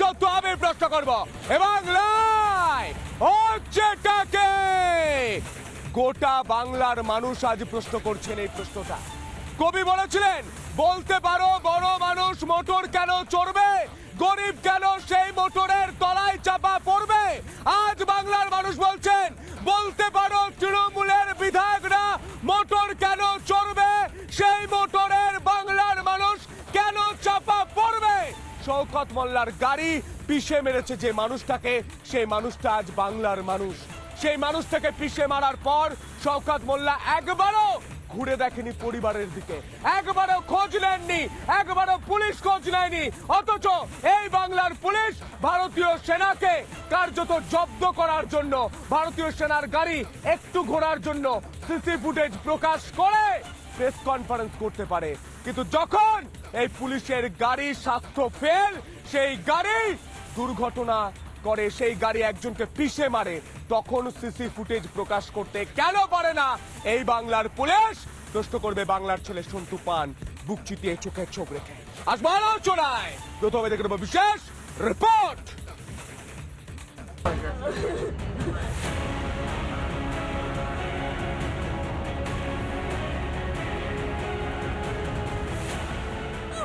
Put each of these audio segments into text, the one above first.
সত্য আমি প্রশ্ন করব। এবং গোটা বাংলার মানুষ আজ প্রশ্ন করছেন এই প্রশ্নটা। কবি বলেছিলেন, বলতে পারো বড় মানুষ মোটর কেন চড়বে? গরিব কেন সেই মোটরের তলায় চাপা পড়বে? আজ বাংলার মানুষ বলছেন, বলতে পারো তৃণমূলের বিধায়করা মোটর কেন চড়বে সেই মোটরের বাংলার মানুষ কেন চাপা পড়বে শওকত মোল্লার গাড়ি পিষে মেরেছে যে মানুষটাকে, সেই মানুষটা আজ বাংলার মানুষ। সেই মানুষটাকে পিষে মারার পর শওকত মোল্লা একবারও ঘুরে দেখেনি পরিবারের দিকে। একবারও খোঁজ নেননি, একবারও পুলিশ খোঁজ নেয়নি। অথচ এই বাংলার পুলিশ ভারতীয় সেনাকে কার্যত জব্দ করার জন্য, ভারতীয় সেনার গাড়ি একটু ঘোরার জন্য সিসি ফুটেজ প্রকাশ করে প্রেস কনফারেন্স করতে পারে। কিন্তু যখন এই পুলিশের গাড়ি স্বাস্থ্য ফেল, সেই গাড়ি দুর্ঘটনা করে, সেই গাড়ি একজনকে পিষে মারে, তখন সিসি ফুটেজ প্রকাশ করতে কেন পারে না? এই বাংলার পুলিশ প্রশ্ন করবে বাংলার ছেলে সন্তু পান। বুক চিতিয়ে চোখে চোখ রেখে। আসব আলোচনায় প্রথমে দেখে নেব বিশেষ রিপোর্ট।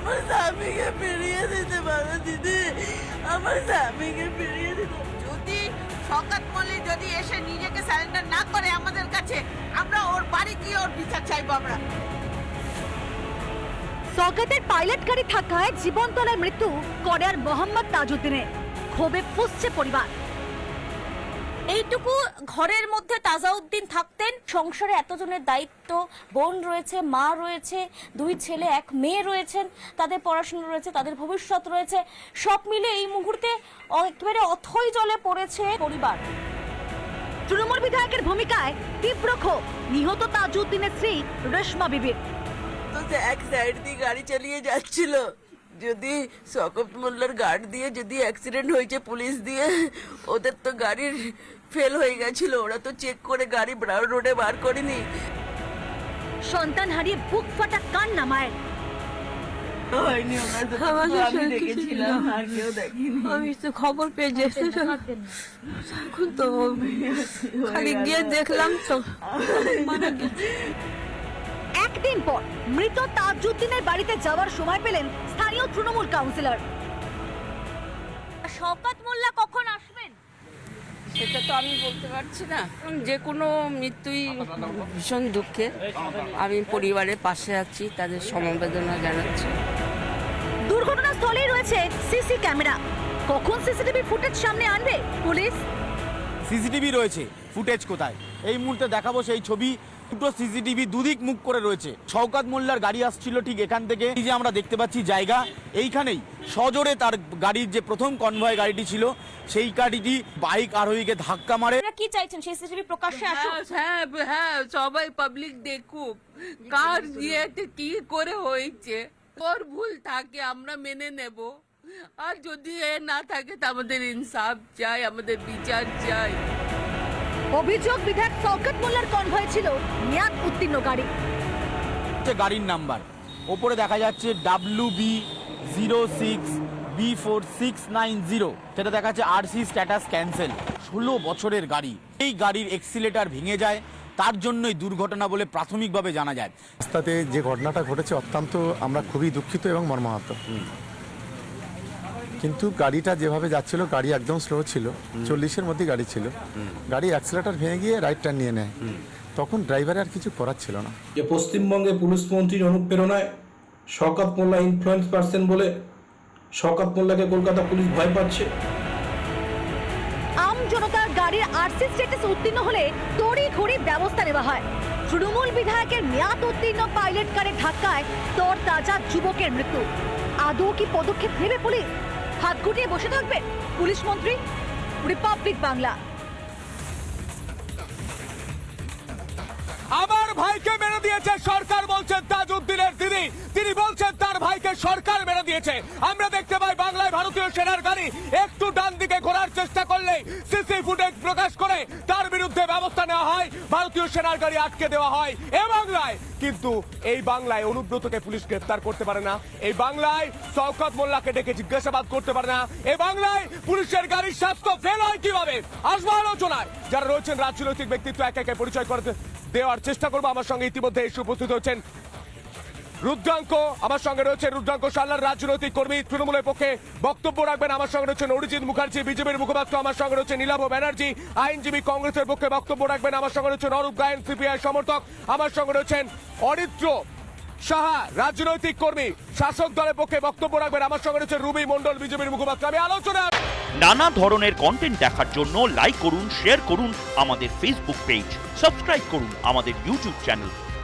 আমার স্বামীকে ফিরিয়ে দিতে পারো দিদি। আমার স্বামীকে ফিরিয়ে দিতে যদি শকাত মল্লিক যদি এসে নিজেকে স্যারেন্ডার না করে আমাদের কাছে আমরা ওর বাড়ি গিয়ে ওর বিচার চাইব আমরা। সৌগতের পাইলট গাড়ি থাকায় জীবনতলায় মৃত্যু করার মোহাম্মদ তাজউদ্দিনের। ক্ষোভে ফুসছে পরিবার। এইটুকু ঘরের মধ্যে তাজাউদ্দিন থাকতেন। সংসারে এতজনের দায়িত্ব বোন রয়েছে মা রয়েছে দুই ছেলে এক মেয়ে রয়েছেন তাদের পড়াশোনা রয়েছে তাদের ভবিষ্যৎ রয়েছে। সব মিলে এই মুহূর্তে একেবারে অথই জলে পড়েছে পরিবার। তৃণমূল বিধায়কের ভূমিকায় তীব্র ক্ষোভ। নিহত তাজউদ্দিনের স্ত্রী রেশমা বিবির। তো সে এক সাইড দিয়ে গাড়ি চালিয়ে যাচ্ছিল। যদি সকপ মোল্লার গার্ড দিয়ে যদি অ্যাক্সিডেন্ট হয়েছে পুলিশ দিয়ে ওদের তো গাড়ির ফেল হয়ে গেছিল। ওরা তো চেক করে গাড়ি ব্রাউন রোডে বার করেনি। সন্তান হারিয়ে বুক ফাটা কান্না মায়ের। হয়নি ওনার তো শুধু আমি দেখেছিলাম আর কেউ দেখিনি। আমি তো খবর পেয়ে যে এখন তো খালি গিয়ে দেখলাম তো। একদিন পর মৃত তাজউদ্দিনের বাড়িতে যাওয়ার সময় পেলেন স্থানীয় তৃণমূল কাউন্সিলর। শওকাত মোল্লা কখন আসবেন? সেটা তো আমি বলতে পারছি না। যে কোনো মৃত্যুই ভীষণ দুঃখে আমি পরিবারের পাশে আছি তাদের সমবেদনা জানাচ্ছি। দুর্ঘটনাস্থলেই রয়েছে সিসি ক্যামেরা। কখন সিসিটিভি ফুটেজ সামনে আনবে পুলিশ? সিসিটিভি রয়েছে। ফুটেজ কোথায়? এই মুহূর্তে দেখাবো সেই ছবি। দুটো সিসিটিভি দুদিক মুখ করে রয়েছে। শওকাত মোল্লার গাড়ি আসছিল ঠিক এখান থেকে। এই যে আমরা দেখতে পাচ্ছি জায়গা এইখানেই সজোরে তার গাড়ির যে প্রথম কনভয় গাড়িটি ছিল সেই গাড়িটি বাইক আরোহীকে ধাক্কা মারে। কি চাইছেন? সেই সিসিটিভি প্রকাশ্যে আসুক। হ্যাঁ হ্যাঁ সবাই পাবলিক দেখুক। কার ইয়েতে কি করে হয়েছে? ওর ভুল থাকে আমরা মেনে নেব। আর যদি এ না থাকে তা আমাদের ইনসাফ চাই আমাদের বিচার চাই। অভিযোগ বিধায়ক শওকত মোল্লার কনভয় ছিল মেয়াদ উত্তীর্ণ গাড়ি। হচ্ছে গাড়ির নাম্বার। ওপরে দেখা যাচ্ছে W B zero six B four six nine zero সেটা দেখা যাচ্ছে আরসি স্ট্যাটাস ক্যান্সেল ষোলো বছরের গাড়ি। এই গাড়ির এক্সিলেটার ভেঙে যায় তার জন্যই দুর্ঘটনা বলে প্রাথমিকভাবে জানা যায়। রাস্তাতে যে ঘটনাটা ঘটেছে অত্যন্ত আমরা খুবই দুঃখিত এবং মর্মাহত। কিন্তু গাড়িটা যেভাবে যাচ্ছিল গাড়ি একদম স্লো ছিল। চল্লিশের মধ্যে গাড়ি ছিল। গাড়ি অ্যাক্সিলেটার ভেঙে গিয়ে রাইট টার্ন নিয়ে নেয়। তখন ড্রাইভারের আর কিছু করার ছিল না। যে পশ্চিমবঙ্গে পুলিশ মন্ত্রীর অনুপ্রেরণায় শওকত মোল্লা ইনফ্লুয়েন্স পার্সন বলে শওকত মোল্লাকে কলকাতা পুলিশ ভয় পাচ্ছে। আম জনতার গাড়ির আরসি স্ট্যাটাস উত্তীর্ণ হলে তড়ি ঘড়ি ব্যবস্থা নেওয়া হয়। তৃণমূল বিধায়কের মেয়াদ উত্তীর্ণ পাইলট কারের ধাক্কায় তর তাজা যুবকের মৃত্যু। আদৌ কি পদক্ষেপ নেবে পুলিশ? হাত গুটিয়ে বসে থাকবে পুলিশ মন্ত্রী রিপাবলিক বাংলা আমার ভাইকে মেরে দিয়েছে সরকার বলছে তাজউদ্দিনের দিদি। তিনি বলছেন তার ভাইকে সরকার মেরে দিয়েছে। আমরা দেখতে পাই বাংলায় ভারতীয় সেনার গাড়ি একটু ডান দিকে ঘোরার চেষ্টা করলেই সিসি ফুটেজ প্রকাশ করে তার বিরুদ্ধে ব্যবস্থা নেওয়া হয় ভারতীয় সেনার গাড়ি আটকে দেওয়া হয় এ বাংলায়। কিন্তু এই বাংলায় অনুব্রতকে পুলিশ গ্রেফতার করতে পারে না। এই বাংলায় শওকত মোল্লাকে ডেকে জিজ্ঞাসাবাদ করতে পারে না। এ বাংলায় পুলিশের গাড়ির স্বাস্থ্য ফেল হয় কীভাবে? আসব আলোচনায়। যারা রয়েছেন রাজনৈতিক ব্যক্তিত্ব, একে একে পরিচয় করতে দেওয়ার চেষ্টা করব। আমার সঙ্গে ইতিমধ্যে এসে উপস্থিত হচ্ছেন রুদ্রাঙ্ক আমার সঙ্গে রয়েছে। রুদ্রাঙ্ক সাল্লার রাজনৈতিক কর্মী, তৃণমূলের পক্ষে বক্তব্য রাখবেন আমার সঙ্গে রয়েছেন অরিজিৎ মুখার্জি, বিজেপির মুখপাত্র আমার সঙ্গে রয়েছে নীলাভ ব্যানার্জি, আইনজীবী কংগ্রেসের পক্ষে বক্তব্য রাখবেন আমার সঙ্গে রয়েছেন অরূপ গায়ন, সিপিআই সমর্থক, আমার সঙ্গে রয়েছেন অরিত্র সাহা, রাজনৈতিক কর্মী, শাসক দলের পক্ষে বক্তব্য রাখবেন আমার সঙ্গে রয়েছে রুবি মন্ডল বিজেপির মুখপাত্র। আমি আলোচনা নানা ধরনের কন্টেন্ট দেখার জন্য লাইক করুন শেয়ার করুন আমাদের ফেসবুক পেজ সাবস্ক্রাইব করুন আমাদের ইউটিউব চ্যানেল